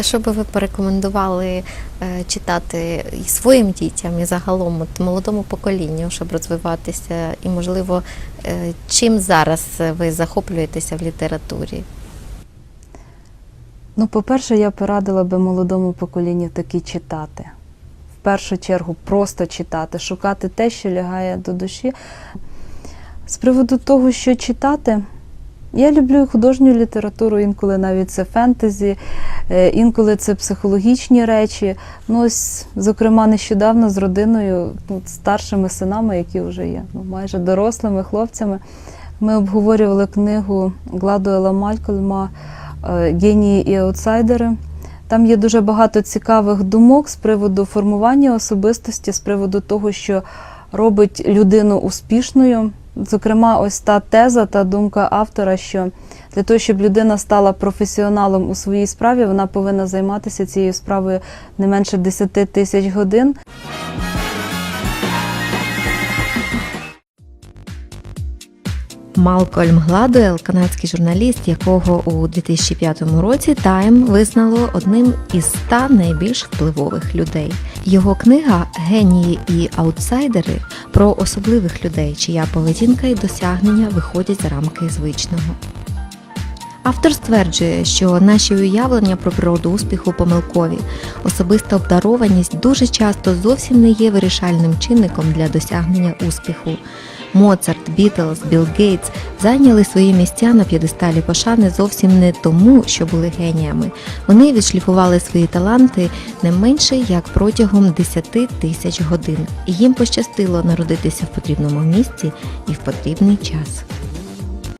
Що би ви порекомендували е, читати і своїм дітям, і загалом от, молодому поколінню, щоб розвиватися, і можливо, е, чим зараз ви захоплюєтеся в літературі? Ну, по-перше, я порадила би молодому поколінню таки читати. В першу чергу просто читати, шукати те, що лягає до душі. З приводу того, що читати, я люблю художню літературу, інколи навіть це фентезі, е, інколи це психологічні речі. Ну, ось, зокрема, нещодавно з родиною, ну, старшими синами, які вже є ну, майже дорослими хлопцями, ми обговорювали книгу Гладуела Малькольма е, Генії і аутсайдери. Там є дуже багато цікавих думок з приводу формування особистості, з приводу того, що робить людину успішною. Зокрема, ось та теза, та думка автора, що для того, щоб людина стала професіоналом у своїй справі, вона повинна займатися цією справою не менше 10 тисяч годин. Малкольм Гладуел, канадський журналіст, якого у 2005 році Time визнало одним із 100 найбільш впливових людей. Його книга Генії і аутсайдери про особливих людей, чия поведінка і досягнення виходять за рамки звичного. Автор стверджує, що наші уявлення про природу успіху помилкові. Особиста обдарованість дуже часто зовсім не є вирішальним чинником для досягнення успіху. Моцарт, Бітлз, Білл Гейтс зайняли свої місця на п'єдесталі пошани зовсім не тому, що були геніями. Вони відшліфували свої таланти не менше як протягом 10 тисяч годин, і їм пощастило народитися в потрібному місці і в потрібний час.